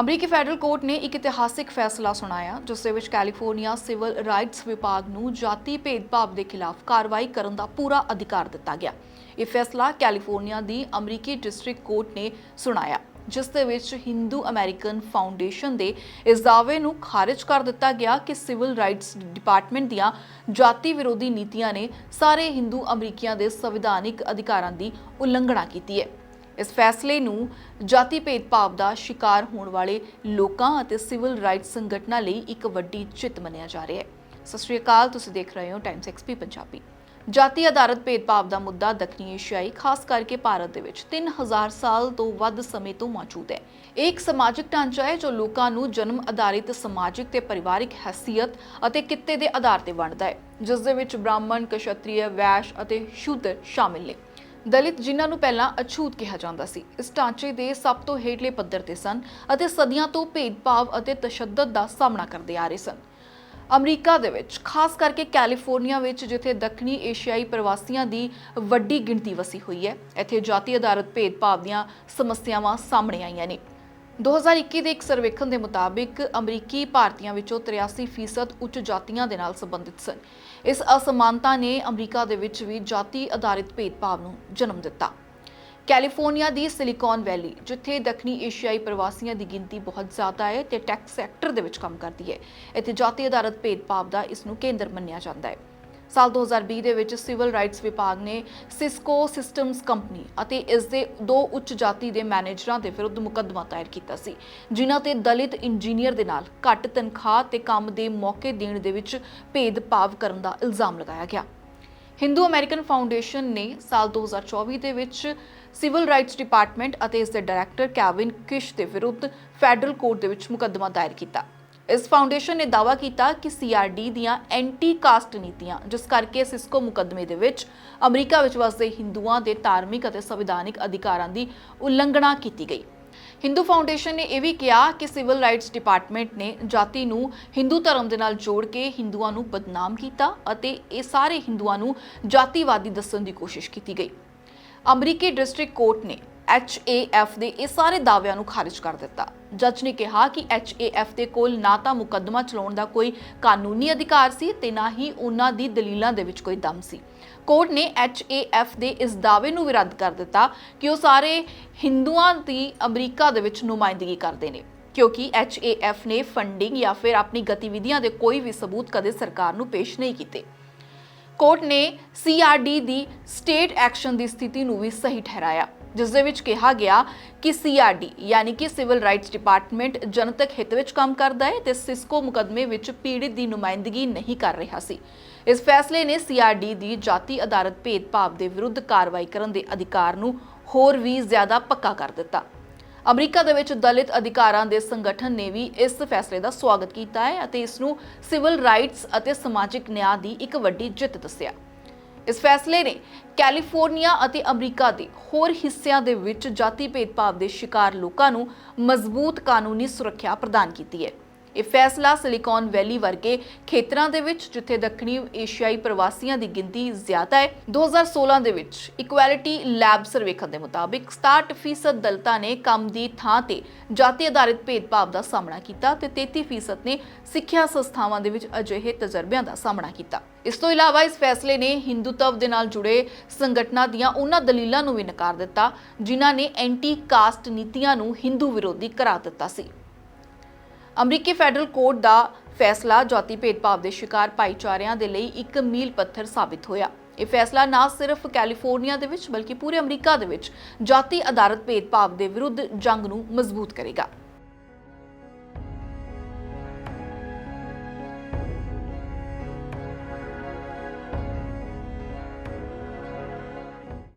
ਅਮਰੀਕੀ federal court ਨੇ ਇੱਕ ਇਤਿਹਾਸਿਕ ਫੈਸਲਾ ਸੁਣਾਇਆ, ਜਿਸ ਦੇ ਵਿੱਚ ਕੈਲੀਫੋਰਨੀਆ ਸਿਵਲ ਰਾਈਟਸ ਵਿਭਾਗ ਨੂੰ ਜਾਤੀ ਭੇਦਭਾਵ ਦੇ ਖਿਲਾਫ ਕਾਰਵਾਈ ਕਰਨ ਦਾ ਪੂਰਾ ਅਧਿਕਾਰ ਦਿੱਤਾ ਗਿਆ। ਇਹ ਫੈਸਲਾ ਕੈਲੀਫੋਰਨੀਆ ਦੀ ਅਮਰੀਕੀ ਡਿਸਟ੍ਰਿਕਟ ਕੋਰਟ ਨੇ ਸੁਣਾਇਆ, ਜਿਸ ਦੇ ਵਿੱਚ ਹਿੰਦੂ ਅਮਰੀਕਨ ਫਾਊਂਡੇਸ਼ਨ ਦੇ ਇਸ ਦਾਅਵੇ ਨੂੰ ਖਾਰਜ ਕਰ ਦਿੱਤਾ ਗਿਆ ਕਿ ਸਿਵਲ ਰਾਈਟਸ ਡਿਪਾਰਟਮੈਂਟ ਦੀਆਂ ਜਾਤੀ ਵਿਰੋਧੀ ਨੀਤੀਆਂ ਨੇ ਸਾਰੇ ਹਿੰਦੂ ਅਮਰੀਕੀਆਂ ਦੇ ਸੰਵਿਧਾਨਿਕ ਅਧਿਕਾਰਾਂ ਦੀ ਉਲੰਘਣਾ ਕੀਤੀ ਹੈ। ਇਸ ਫੈਸਲੇ ਨੂੰ ਜਾਤੀ ਭੇਦਭਾਵ ਦਾ ਸ਼ਿਕਾਰ ਹੋਣ ਵਾਲੇ ਲੋਕਾਂ ਅਤੇ ਸਿਵਲ ਰਾਈਟਸ ਸੰਗਠਨਾਂ ਲਈ ਇੱਕ ਵੱਡੀ ਜਿੱਤ ਮੰਨਿਆ ਜਾ ਰਿਹਾ ਹੈ। ਸਤਿ ਸ਼੍ਰੀ ਅਕਾਲ, ਤੁਸੀਂ ਦੇਖ ਰਹੇ ਹੋ ਟਾਈਮਸ ਐਕਸਪੀ ਪੰਜਾਬੀ। ਜਾਤੀ ਆਧਾਰਿਤ ਭੇਦਭਾਵ ਦਾ ਮੁੱਦਾ ਦੱਖਣੀ ਏਸ਼ੀਆਈ ਖਾਸ ਕਰਕੇ ਭਾਰਤ ਦੇ ਵਿੱਚ 3000 ਸਾਲ ਤੋਂ ਵੱਧ ਸਮੇਂ ਤੋਂ ਮੌਜੂਦ ਹੈ। ਇਹ ਇੱਕ ਸਮਾਜਿਕ ਢਾਂਚਾ ਹੈ ਜੋ ਲੋਕਾਂ ਨੂੰ ਜਨਮ ਆਧਾਰਿਤ ਸਮਾਜਿਕ ਤੇ ਪਰਿਵਾਰਿਕ ਹੈਸੀਅਤ ਅਤੇ ਕਿੱਤੇ ਦੇ ਆਧਾਰ ਤੇ ਵੰਡਦਾ ਹੈ, ਜਿਸ ਦੇ ਵਿੱਚ ਬ੍ਰਾਹਮਣ ਕਸ਼ਤਰੀय ਵੈਸ਼ ਅਤੇ ਸ਼ੂਦਰ ਸ਼ਾਮਿਲ ਨੇ। ਦਲਿਤ ਜਿਨ੍ਹਾਂ ਨੂੰ ਪਹਿਲਾਂ ਅਛੂਤ ਕਿਹਾ ਜਾਂਦਾ ਸੀ, ਇਸ ਢਾਂਚੇ ਦੇ ਸਭ ਤੋਂ ਹੇਠਲੇ ਪੱਧਰ ਤੇ ਸਨ ਅਤੇ ਸਦੀਆਂ ਤੋਂ ਭੇਦਭਾਵ ਅਤੇ ਤਸ਼ੱਦਦ ਦਾ ਸਾਹਮਣਾ ਕਰਦੇ ਆ ਰਹੇ ਸਨ। ਅਮਰੀਕਾ ਦੇ ਵਿੱਚ, ਖਾਸ ਕਰਕੇ ਕੈਲੀਫੋਰਨੀਆ ਵਿੱਚ, ਜਿੱਥੇ ਦੱਖਣੀ ਏਸ਼ੀਆਈ ਪ੍ਰਵਾਸੀਆਂ ਦੀ ਵੱਡੀ ਗਿਣਤੀ ਵਸੀ ਹੋਈ ਹੈ, ਇੱਥੇ ਜਾਤੀ ਆਧਾਰਿਤ ਭੇਦਭਾਵ ਦੀਆਂ ਸਮੱਸਿਆਵਾਂ ਸਾਹਮਣੇ ਆਈਆਂ ਨੇ। 2021 ਦੇ ਇੱਕ ਸਰਵੇਖਣ ਦੇ ਮੁਤਾਬਿਕ ਅਮਰੀਕੀ ਭਾਰਤੀਆਂ ਵਿੱਚੋਂ 83% ਉੱਚ ਜਾਤੀਆਂ ਦੇ ਨਾਲ ਸੰਬੰਧਿਤ ਸਨ। ਇਸ ਅਸਮਾਨਤਾ ਨੇ ਅਮਰੀਕਾ ਦੇ ਵਿੱਚ ਵੀ ਜਾਤੀ ਆਧਾਰਿਤ ਭੇਦਭਾਵ ਨੂੰ ਜਨਮ ਦਿੱਤਾ। ਕੈਲੀਫੋਰਨੀਆ ਦੀ ਸਿਲੀਕਾਨ ਵੈਲੀ, ਜਿੱਥੇ ਦੱਖਣੀ ਏਸ਼ੀਆਈ ਪ੍ਰਵਾਸੀਆਂ ਦੀ ਗਿਣਤੀ ਬਹੁਤ ਜ਼ਿਆਦਾ ਹੈ ਤੇ ਟੈਕ ਸੈਕਟਰ ਦੇ ਵਿੱਚ ਕੰਮ ਕਰਦੀ ਹੈ। ਇੱਥੇ ਜਾਤੀ ਆਧਾਰਿਤ ਭੇਦਭਾਵ ਦਾ ਇਸ ਨੂੰ ਕੇਂਦਰ ਮੰਨਿਆ ਜਾਂਦਾ ਹੈ। ਸਾਲ 2020 ਦੇ ਵਿੱਚ ਸਿਵਲ ਰਾਈਟਸ ਵਿਭਾਗ ਨੇ ਸਿਸਕੋ ਸਿਸਟਮਸ ਕੰਪਨੀ ਅਤੇ ਇਸ ਦੇ ਦੋ ਉੱਚ ਜਾਤੀ ਦੇ ਮੈਨੇਜਰਾਂ ਦੇ ਵਿਰੁੱਧ ਮੁਕੱਦਮਾ ਦਾਇਰ ਕੀਤਾ ਸੀ, ਜਿਨ੍ਹਾਂ ਤੇ ਦਲਿਤ ਇੰਜੀਨੀਅਰ ਦੇ ਨਾਲ ਘੱਟ ਤਨਖਾਹ ਤੇ ਕੰਮ ਦੇ ਮੌਕੇ ਦੇਣ ਦੇ ਵਿੱਚ ਭੇਦਭਾਵ ਕਰਨ ਦਾ ਇਲਜ਼ਾਮ ਲਗਾਇਆ ਗਿਆ। ਹਿੰਦੂ ਅਮਰੀਕਨ ਫਾਊਂਡੇਸ਼ਨ ਨੇ ਸਾਲ 2024 ਦੇ ਵਿੱਚ ਸਿਵਲ ਰਾਈਟਸ ਡਿਪਾਰਟਮੈਂਟ ਅਤੇ ਇਸ ਦੇ ਡਾਇਰੈਕਟਰ ਕੈਵਿਨ ਕਿਸ਼ ਦੇ ਵਿਰੁੱਧ ਫੈਡਰਲ ਕੋਰਟ ਦੇ ਵਿੱਚ ਮੁਕੱਦਮਾ ਦਾਇਰ ਕੀਤਾ। ਇਸ ਫਾਊਂਡੇਸ਼ਨ ਨੇ ਦਾਅਵਾ ਕੀਤਾ ਕਿ ਸੀਆਰਡੀ ਦੀਆਂ ਐਂਟੀ ਕਾਸਟ ਨੀਤੀਆਂ, ਜਿਸ ਕਰਕੇ ਸਿਸਕੋ ਮੁਕੱਦਮੇ ਦੇ ਵਿੱਚ ਅਮਰੀਕਾ ਵਿੱਚ ਵਸਦੇ ਹਿੰਦੂਆਂ ਦੇ ਧਾਰਮਿਕ ਅਤੇ ਸੰਵਿਧਾਨਿਕ ਅਧਿਕਾਰਾਂ ਦੀ ਉਲੰਘਣਾ ਕੀਤੀ ਗਈ। ਹਿੰਦੂ ਫਾਊਂਡੇਸ਼ਨ ਨੇ ਇਹ ਵੀ ਕਿਹਾ ਕਿ ਸਿਵਲ ਰਾਈਟਸ ਡਿਪਾਰਟਮੈਂਟ ਨੇ ਜਾਤੀ ਨੂੰ ਹਿੰਦੂ ਧਰਮ ਦੇ ਨਾਲ ਜੋੜ ਕੇ ਹਿੰਦੂਆਂ ਨੂੰ ਬਦਨਾਮ ਕੀਤਾ ਅਤੇ ਇਹ ਸਾਰੇ ਹਿੰਦੂਆਂ ਨੂੰ ਜਾਤੀਵਾਦੀ ਦੱਸਣ ਦੀ ਕੋਸ਼ਿਸ਼ ਕੀਤੀ ਗਈ। ਅਮਰੀਕੀ ਡਿਸਟ੍ਰਿਕਟ ਕੋਰਟ ਨੇ HAF ਦੇ ਇਹ ਸਾਰੇ ਦਾਅਵਿਆਂ ਨੂੰ ਖਾਰਜ ਕਰ ਦਿੱਤਾ। ਜੱਜ ਨੇ ਕਿਹਾ ਕਿ HAF ਦੇ ਕੋਲ ਨਾ ਤਾਂ ਮੁਕੱਦਮਾ ਚਲਾਉਣ ਦਾ ਕੋਈ ਕਾਨੂੰਨੀ ਅਧਿਕਾਰ ਸੀ ਤੇ ਨਾ ਹੀ ਉਹਨਾਂ ਦੀ ਦਲੀਲਾਂ ਦੇ ਵਿੱਚ ਕੋਈ ਦਮ ਸੀ। ਕੋਰਟ ਨੇ HAF ਦੇ ਇਸ ਦਾਅਵੇ ਨੂੰ ਵੀ ਰੱਦ ਕਰ ਦਿੱਤਾ ਕਿ ਉਹ ਸਾਰੇ ਹਿੰਦੂਆਂ ਦੀ ਅਮਰੀਕਾ ਦੇ ਵਿੱਚ ਨੁਮਾਇੰਦਗੀ ਕਰਦੇ ਨੇ, ਕਿਉਂਕਿ HAF ਨੇ ਫੰਡਿੰਗ ਜਾਂ ਫਿਰ ਆਪਣੀ ਗਤੀਵਿਧੀਆਂ ਦੇ ਕੋਈ ਵੀ ਸਬੂਤ ਕਦੇ ਸਰਕਾਰ ਨੂੰ ਪੇਸ਼ ਨਹੀਂ ਕੀਤੇ। ਕੋਰਟ ਨੇ ਸੀਆਰਡੀ ਦੀ ਸਟੇਟ ਐਕਸ਼ਨ ਦੀ ਸਥਿਤੀ ਨੂੰ ਵੀ ਸਹੀ ਠਹਿਰਾਇਆ। ਜਿਸ ਦੇ ਵਿੱਚ ਕਿਹਾ ਗਿਆ ਕਿ ਸੀਆਰਡੀ ਯਾਨੀ ਕਿ ਸਿਵਲ ਰਾਈਟਸ ਡਿਪਾਰਟਮੈਂਟ ਜਨਤਕ ਹਿੱਤ ਵਿੱਚ ਕੰਮ ਕਰਦਾ ਹੈ ਤੇ ਸਿਸਕੋ ਮੁਕਦਮੇ ਵਿੱਚ ਪੀੜਿਤ ਦੀ ਨੁਮਾਇੰਦਗੀ ਨਹੀਂ ਕਰ ਰਿਹਾ ਸੀ। ਇਸ ਫੈਸਲੇ ਨੇ ਸੀਆਰਡੀ ਦੀ ਜਾਤੀ ਆਧਾਰਿਤ ਭੇਦਭਾਵ ਦੇ ਵਿਰੁੱਧ ਕਾਰਵਾਈ ਕਰਨ ਦੇ ਅਧਿਕਾਰ ਨੂੰ ਹੋਰ ਵੀ ਜ਼ਿਆਦਾ ਪੱਕਾ ਕਰ ਦਿੱਤਾ। ਅਮਰੀਕਾ ਦੇ ਵਿੱਚ ਦਲਿਤ ਅਧਿਕਾਰਾਂ ਦੇ ਸੰਗਠਨ ਨੇ ਵੀ ਇਸ ਫੈਸਲੇ ਦਾ ਸਵਾਗਤ ਕੀਤਾ ਹੈ ਅਤੇ ਇਸ ਨੂੰ ਸਿਵਲ ਰਾਈਟਸ ਅਤੇ ਸਮਾਜਿਕ ਨਿਆਂ ਦੀ ਇੱਕ ਵੱਡੀ ਜਿੱਤ ਦੱਸਿਆ। ਇਸ ਫੈਸਲੇ ਨੇ ਕੈਲੀਫੋਰਨੀਆ ਅਤੇ ਅਮਰੀਕਾ ਦੇ ਹੋਰ ਹਿੱਸਿਆਂ ਦੇ ਵਿੱਚ ਜਾਤੀ ਭੇਦਭਾਵ ਦੇ ਸ਼ਿਕਾਰ ਲੋਕਾਂ ਨੂੰ ਮਜ਼ਬੂਤ ਕਾਨੂੰਨੀ ਸੁਰੱਖਿਆ ਪ੍ਰਦਾਨ ਕੀਤੀ ਹੈ। ਇਹ ਫੈਸਲਾ ਸਿਲੀਕਾਨ ਵੈਲੀ ਵਰਗੇ ਖੇਤਰਾਂ ਦੇ ਵਿੱਚ, ਜਿੱਥੇ ਦੱਖਣੀ ਏਸ਼ੀਆਈ ਪ੍ਰਵਾਸੀਆਂ ਦੀ ਗਿਣਤੀ ਜ਼ਿਆਦਾ ਹੈ 2016 ਦੇ ਵਿੱਚ ਇਕੁਐਲਿਟੀ ਲੈਬ ਸਰਵੇਖਣ ਦੇ ਮੁਤਾਬਿਕ 67% ਦਲਤਾਂ ਨੇ ਕੰਮ ਦੀ ਥਾਂ ਤੇ ਜਾਤੀ ਆਧਾਰਿਤ ਭੇਦਭਾਵ ਦਾ ਸਾਹਮਣਾ ਕੀਤਾ ਤੇ 33% ਨੇ ਸਿੱਖਿਆ ਸੰਸਥਾਵਾਂ ਦੇ ਵਿੱਚ ਅਜਿਹੇ ਤਜਰਬਿਆਂ ਦਾ ਸਾਹਮਣਾ ਕੀਤਾ। ਇਸ ਤੋਂ ਇਲਾਵਾ ਇਸ ਫੈਸਲੇ ਨੇ ਹਿੰਦੂਤਵ ਦੇ ਨਾਲ ਜੁੜੇ ਸੰਗਠਨਾਂ ਦੀਆਂ ਉਹਨਾਂ ਦਲੀਲਾਂ ਨੂੰ ਵੀ ਨਕਾਰ ਦਿੱਤਾ, ਜਿਨ੍ਹਾਂ ਨੇ ਐਂਟੀ ਕਾਸਟ ਨੀਤੀਆਂ ਨੂੰ ਹਿੰਦੂ ਵਿਰੋਧੀ ਕਰਾਰ ਦਿੱਤਾ ਸੀ। ਅਮਰੀਕੀ ਫੈਡਰਲ ਕੋਰਟ ਦਾ ਫੈਸਲਾ ਜਾਤੀ ਭੇਦਭਾਵ ਦੇ ਸ਼ਿਕਾਰ ਭਾਈਚਾਰਿਆਂ ਦੇ ਲਈ ਇੱਕ ਮੀਲ ਪੱਥਰ ਸਾਬਿਤ ਹੋਇਆ। ਇਹ ਫੈਸਲਾ ਨਾ ਸਿਰਫ ਕੈਲੀਫੋਰਨੀਆ ਦੇ ਵਿੱਚ, ਬਲਕਿ ਪੂਰੇ ਅਮਰੀਕਾ ਦੇ ਵਿੱਚ ਜਾਤੀ ਆਧਾਰਿਤ ਭੇਦਭਾਵ ਦੇ ਵਿਰੁੱਧ ਜੰਗ ਨੂੰ ਮਜ਼ਬੂਤ ਕਰੇਗਾ।